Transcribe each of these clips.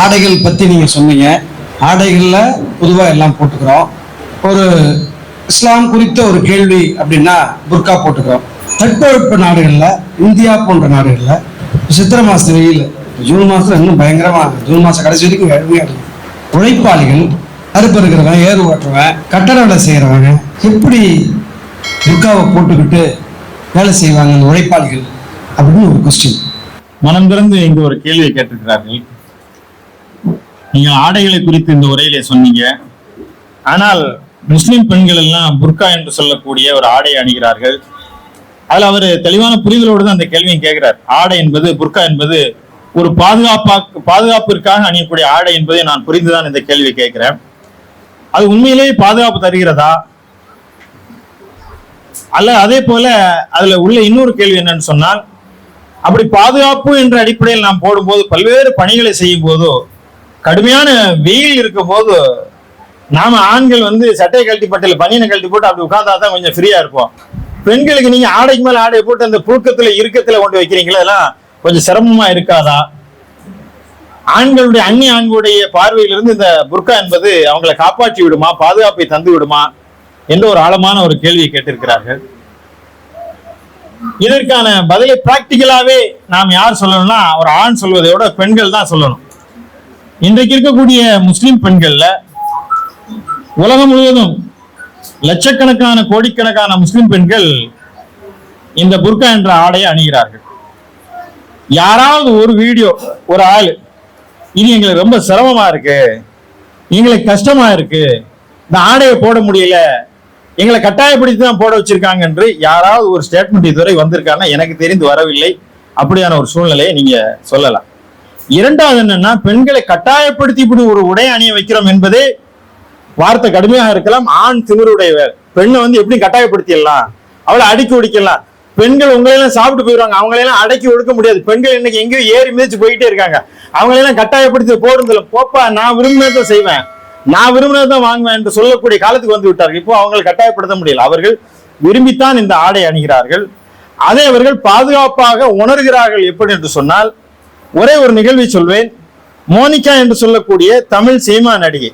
ஆடைகள் பற்றி நீங்கள் சொன்னீங்க. ஆடைகளில் பொதுவாக எல்லாம் போட்டுக்கிறோம். ஒரு இஸ்லாம் குறித்த ஒரு கேள்வி அப்படின்னா புர்கா போட்டுக்கிறோம். தட்பவெப்ப நாடுகளில் இந்தியா போன்ற நாடுகளில் சித்திரை மாதத்து வெயில் ஜூன் மாதத்துல இன்னும் பயங்கரமாக ஜூன் மாதம் கடைசி வரைக்கும் கடுமையாக இருக்கும் உழைப்பாளிகள் அறுப்பு இருக்கிறவன் ஏறு ஓட்டுறவன் கட்டட வேலை செய்கிறவங்க எப்படி புர்காவை போட்டுக்கிட்டு வேலை செய்வாங்க அந்த உழைப்பாளிகள் அப்படின்னு ஒரு கொஸ்டின் மனம் திறந்து இங்கு ஒரு கேள்வியை கேட்டிருக்கிறார்கள். நீங்கள் ஆடைகளை குறித்து இந்த உரையிலே சொன்னீங்க. ஆனால் முஸ்லிம் பெண்கள் எல்லாம் புர்கா என்று சொல்லக்கூடிய ஒரு ஆடை அணிகிறார்கள். அதுல அவர் தெளிவான புரிதலோடு தான் அந்த கேள்வியும் கேட்கிறார். ஆடை என்பது புர்கா என்பது ஒரு பாதுகாப்பா பாதுகாப்பிற்காக அணியக்கூடிய ஆடை என்பதை நான் புரிந்துதான் இந்த கேள்வியை கேட்கிறேன். அது உண்மையிலேயே பாதுகாப்பு தருகிறதா? அல்ல அதே போல அதுல உள்ள இன்னொரு கேள்வி என்னன்னு சொன்னால் அப்படி பாதுகாப்பு என்ற அடிப்படையில் நாம் போடும்போது பல்வேறு பணிகளை செய்யும் போதோ கடுமையான வெயில் இருக்கும் போது நாம ஆண்கள் வந்து சட்டையை கழட்டி பட்டியல பனியனை கழட்டி போட்டு அப்படி உட்காந்தாதான் கொஞ்சம் ஃப்ரீயா இருப்போம். பெண்களுக்கு நீங்க ஆடைக்கு மேல ஆடையை போட்டு அந்த புழுக்கத்துல இறுக்கத்துல கொண்டு வைக்கிறீங்களா? அதெல்லாம் கொஞ்சம் சிரமமா இருக்காதா? ஆண்களுடைய அந்நிய ஆண்களுடைய பார்வையிலிருந்து இந்த புர்கா என்பது அவங்களை காப்பாற்றி விடுமா? பாதுகாப்பை தந்து விடுமா? என்ற ஒரு ஆழமான ஒரு கேள்வியை கேட்டிருக்கிறார்கள். இதற்கான பதிலை பிராக்டிக்கலாவே நாம் யார் சொல்லணும்னா ஒரு ஆண் சொல்வதை விட பெண்கள் தான் சொல்லணும். இன்றைக்கு இருக்கக்கூடிய முஸ்லிம் பெண்கள்ல உலகம் முழுவதும் லட்சக்கணக்கான கோடிக்கணக்கான முஸ்லிம் பெண்கள் இந்த புர்கா என்ற ஆடையை அணிகிறார்கள். யாராவது ஒரு வீடியோ ஒரு ஆள் இது எங்களுக்கு ரொம்ப சிரமமா இருக்கு எங்களுக்கு கஷ்டமா இருக்கு இந்த ஆடையை போட முடியல எங்களை கட்டாயப்படுத்தி தான் போட வச்சிருக்காங்க என்று யாராவது ஒரு ஸ்டேட்மெண்ட் இதுவரை வந்திருக்காங்கன்னா எனக்கு தெரிந்து வரவில்லை. அப்படியான ஒரு சூழ்நிலையை நீங்க சொல்லலாம். இரண்டாவது என்னன்னா பெண்களை கட்டாயப்படுத்தி இப்படி ஒரு உடை அணிய வைக்கிறோம் என்பதே வார்த்தை கடுமையாக இருக்கலாம். ஆண் திமிருடையவர் பெண்ணை வந்து எப்படி கட்டாயப்படுத்திடலாம்? அவளை அடுக்கி ஒடிக்கலாம். பெண்கள் உங்களையெல்லாம் சாப்பிட்டு போயிடுவாங்க அவங்களையெல்லாம் அடக்கி ஒடுக்க முடியாது. பெண்கள் இன்னைக்கு எங்கேயோ ஏறி மிதிச்சு போயிட்டே இருக்காங்க. அவங்களையெல்லாம் கட்டாயப்படுத்தி போடுறதில்ல போப்பா நான் விரும்பினதை செய்வேன். நான் விரும்பினதான் வாங்குவேன் என்று சொல்லக்கூடிய காலத்துக்கு வந்து விட்டார்கள். இப்போ அவங்களை கட்டாயப்படுத்த முடியல. அவர்கள் விரும்பித்தான் இந்த ஆடை அணிகிறார்கள். அதை அவர்கள் பாதுகாப்பாக உணர்கிறார்கள் எப்படி என்று சொன்னால் ஒரே ஒரு நிகழ்வை சொல்வேன். மோனிகா என்று சொல்லக்கூடிய தமிழ் சினிமா நடிகை.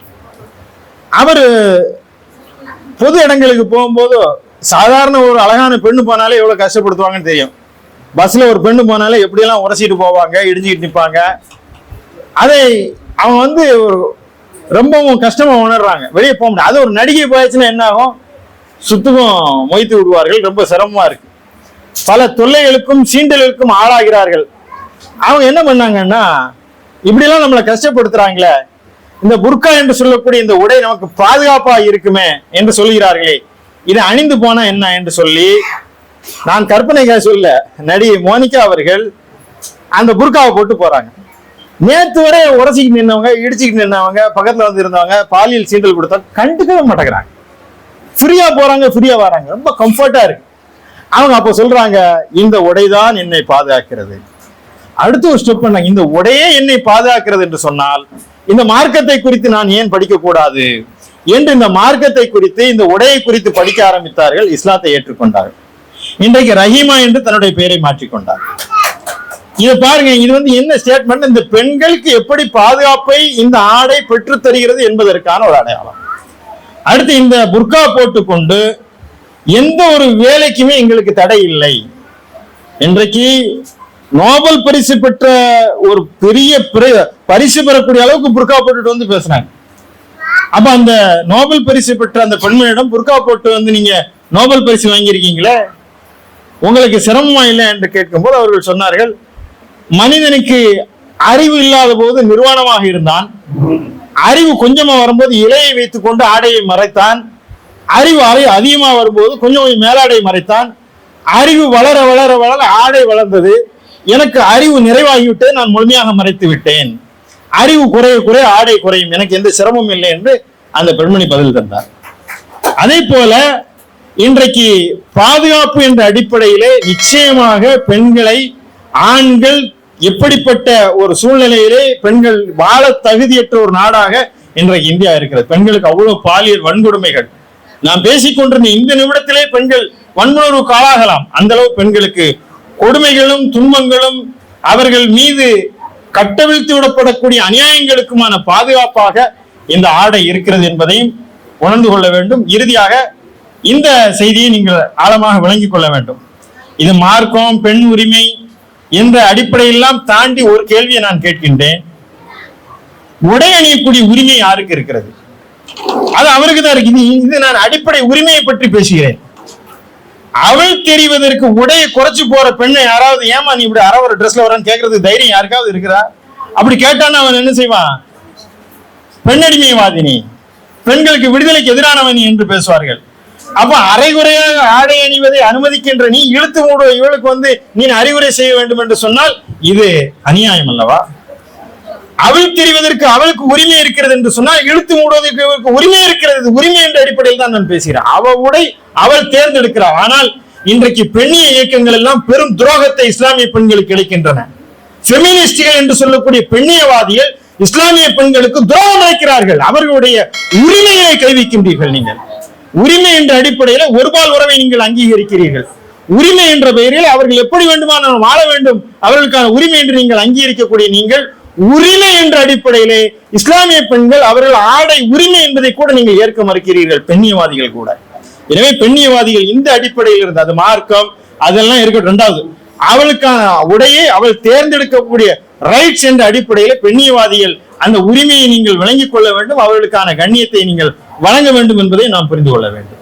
அவர் பொது இடங்களுக்கு போகும்போது சாதாரண ஒரு அழகான பெண்ணு போனாலே எவ்வளோ கஷ்டப்படுத்துவாங்கன்னு தெரியும். பஸ்ஸில் ஒரு பெண்ணு போனாலே எப்படியெல்லாம் உரசிட்டு போவாங்க இடிஞ்சிக்கிட்டு நிற்பாங்க. அதை அவன் வந்து ஒரு ரொம்பவும் கஷ்டமாக உணர்றாங்க. வெளியே போக முடியாது. அது ஒரு நடிகை போயாச்சுன்னா என்ன ஆகும்? சுத்தமும் மொய்த்து விடுவார்கள். ரொம்ப சிரமமாக இருக்கு. பல தொல்லைகளுக்கும் சீண்டல்களுக்கும் ஆளாகிறார்கள். அவங்க என்ன பண்ணாங்கன்னா இப்படிலாம் நம்மளை கஷ்டப்படுத்துறாங்களே இந்த புர்கா என்று சொல்லக்கூடிய இந்த உடை நமக்கு பாதுகாப்பா இருக்குமே என்று சொல்கிறார்களே இதை அணிந்து போனா என்ன என்று சொல்லி நான் கற்பனைக்காக சொல்ல நடிகை மோனிகா அவர்கள் அந்த புர்காவை போட்டு போறாங்க. நேற்று வரை உரசிக்கிட்டு நின்றவங்க இடிச்சுக்கிட்டு நின்றவங்க பக்கத்துல வந்து இருந்தவங்க பாலியல் சீண்டல் கொடுத்தா கண்டுக்கவே மாட்டேங்கிறாங்க. ஃப்ரீயா போறாங்க ஃப்ரீயா வராங்க ரொம்ப கம்ஃபர்ட்டா இருக்கு. அவங்க அப்போ சொல்றாங்க இந்த உடைதான் என்னை பாதுகாக்கிறது. அடுத்து ஒரு ஸ்டெப் பண்ணாங்க இந்த உடையே என்னை பாதுகாக்கிறது என்று சொன்னால் இந்த மார்க்கத்தை குறித்து நான் ஏன் படிக்க கூடாது? என்று இந்த மார்க்கத்தை குறித்து இந்த உடையை குறித்து படிக்க ஆரம்பித்தார்கள் இஸ்லாத்தை ஏற்றுக்கொண்டார்கள். இன்றைக்கு ரஹீமா என்று தன்னுடைய பெயரை மாற்றிக்கொண்டார். இதை பாருங்க இது வந்து என்ன ஸ்டேட்மெண்ட் இந்த பெண்களுக்கு எப்படி பாதுகாப்பை இந்த ஆடை பெற்றுத் தருகிறது என்பதற்கான ஒரு அடையாளம். அடுத்து இந்த புர்கா போட்டுக்கொண்டு எந்த ஒரு வேலைக்குமே எங்களுக்கு தடை இல்லை. இன்றைக்கு நோபல் பரிசு பெற்ற ஒரு பெரிய பரிசு பெறக்கூடிய அளவுக்கு புர்கா போட்டுட்டு வந்து பேசுறாங்க. அப்ப அந்த நோபல் பரிசு பெற்ற அந்த பெண்மணியிடம் புர்கா போட்டு வந்து நீங்க நோபல் பரிசு வாங்கியிருக்கீங்களே? உங்களுக்கு சிரமமா இல்லை என்று கேட்கும்போது அவர்கள் சொன்னார்கள் மனிதனுக்கு அறிவு இல்லாத போது நிர்வாணமாக இருந்தான். அறிவு கொஞ்சமா வரும்போது இலையை வைத்துக் கொண்டு ஆடையை மறைத்தான். அறிவு அறை அதிகமா வரும்போது கொஞ்சம் கொஞ்சம் மேலாடையை மறைத்தான். அறிவு வளர வளர வளர ஆடை வளர்ந்தது. எனக்கு அறிவு நிறைவாகிவிட்டது நான் முழுமையாக மறைத்து விட்டேன். அறிவு குறைய குறைய ஆடை குறையும். எனக்கு எந்த சிரமமும் இல்லை என்று அந்த பெண்மணி பதில் தந்தார். அதே போல இன்றைக்கு பாதுகாப்பு என்ற அடிப்படையிலே நிச்சயமாக பெண்களை ஆண்கள் எப்படிப்பட்ட ஒரு சூழ்நிலையிலே பெண்கள் வாழ தகுதியற்ற ஒரு நாடாக இன்றைக்கு இந்தியா இருக்கிறது. பெண்களுக்கு அவ்வளவு பாலியல் வன்கொடுமைகள். நாம் பேசிக்கொண்டிருந்த இந்த நிமிடத்திலே பெண்கள் வன்முணர்வுக்கு ஆளாகலாம். அந்த அளவு பெண்களுக்கு கொடுமைகளும் துன்பங்களும் அவர்கள் மீது கட்டவிழ்த்து விடப்படக்கூடிய அநியாயங்களுக்குமான பாதுகாப்பாக இந்த ஆடை இருக்கிறது என்பதையும் உணர்ந்து கொள்ள வேண்டும். இறுதியாக இந்த செய்தியை நீங்கள் ஆழமாக விளங்கிக் கொள்ள வேண்டும். இது மார்க்கம் பெண் உரிமை என்ற அடிப்படையெல்லாம் தாண்டி ஒரு கேள்வியை நான் கேட்கின்றேன். உடை அணியக்கூடிய உரிமை யாருக்கு இருக்கிறது? அது அவருக்கு தான் இருக்கு. இது இது நான் அடிப்படை உரிமையை பற்றி பேசுகிறேன். அவள் தெரிவதற்கு உடையை குறைச்சு போற பெண்ணை யாராவது ஏமா நீ இப்படி அரை ஒரு ட்ரெஸ்ல வரான்னு கேட்கறதுக்கு தைரியம் யாருக்காவது இருக்கிறா? அப்படி கேட்டான்னு அவன் என்ன செய்வான்? பெண்ணடிமைவாதினி. பெண்களுக்கு விடுதலைக்கு எதிரானவன் நீ என்று பேசுவார்கள். அப்ப அரைகுறையாக ஆடை அணிவதை அனுமதிக்கின்ற நீ இழுத்து மூடுவ இவளுக்கு வந்து நீ அறிவுரை செய்ய வேண்டும் என்று சொன்னால் இது அநியாயம் அல்லவா? அவள் தெரிவதற்கு அவளுக்கு உரிமை இருக்கிறது என்று சொன்னால் இழுத்து மூடுவதற்கு இவருக்கு உரிமை இருக்கிறது. உரிமை என்ற அடிப்படையில் தான் நான் பேசுகிறேன். அவ உடை அவள் தேர்ந்தெடுக்கிறாள். ஆனால் இன்றைக்கு பெண்ணிய இயக்கங்கள் எல்லாம் பெரும் துரோகத்தை இஸ்லாமிய பெண்களுக்கு இழைக்கின்றன. பெமினிஸ்டுகள் என்று சொல்லக்கூடிய பெண்ணியவாதிகள் இஸ்லாமிய பெண்களுக்கு துரோகம் இழைக்கிறார்கள் அவர்களுடைய உரிமையை கைவிக்கின்றீர்கள் நீங்கள். உரிமை என்ற அடிப்படையில் ஒருபால் உறவை நீங்கள் அங்கீகரிக்கிறீர்கள். உரிமை என்ற பெயரில் அவர்கள் எப்படி வேண்டுமானாலும் வாழ வேண்டும். அவர்களுக்கான உரிமை என்று நீங்கள் அங்கீகரிக்கக்கூடிய நீங்கள் உரிமை என்ற அடிப்படையிலே இஸ்லாமிய பெண்கள் அவர்கள் ஆடை உரிமை என்பதை கூட நீங்கள் ஏற்க மறுக்கிறீர்கள் பெண்ணியவாதிகள் கூட. எனவே பெண்ணியவாதிகள் இந்த அடிப்படையில் இருந்த அது மார்க்கம் அதெல்லாம் இருக்கட்டும். ரெண்டாவது அவளுக்கான உடையை அவள் தேர்ந்தெடுக்கக்கூடிய ரைட்ஸ் என்ற அடிப்படையில் பெண்ணியவாதிகள் அந்த உரிமையை நீங்கள் விளங்கிக் கொள்ள வேண்டும் அவர்களுக்கான கண்ணியத்தை நீங்கள் வழங்க வேண்டும் என்பதை நாம் புரிந்து கொள்ள வேண்டும்.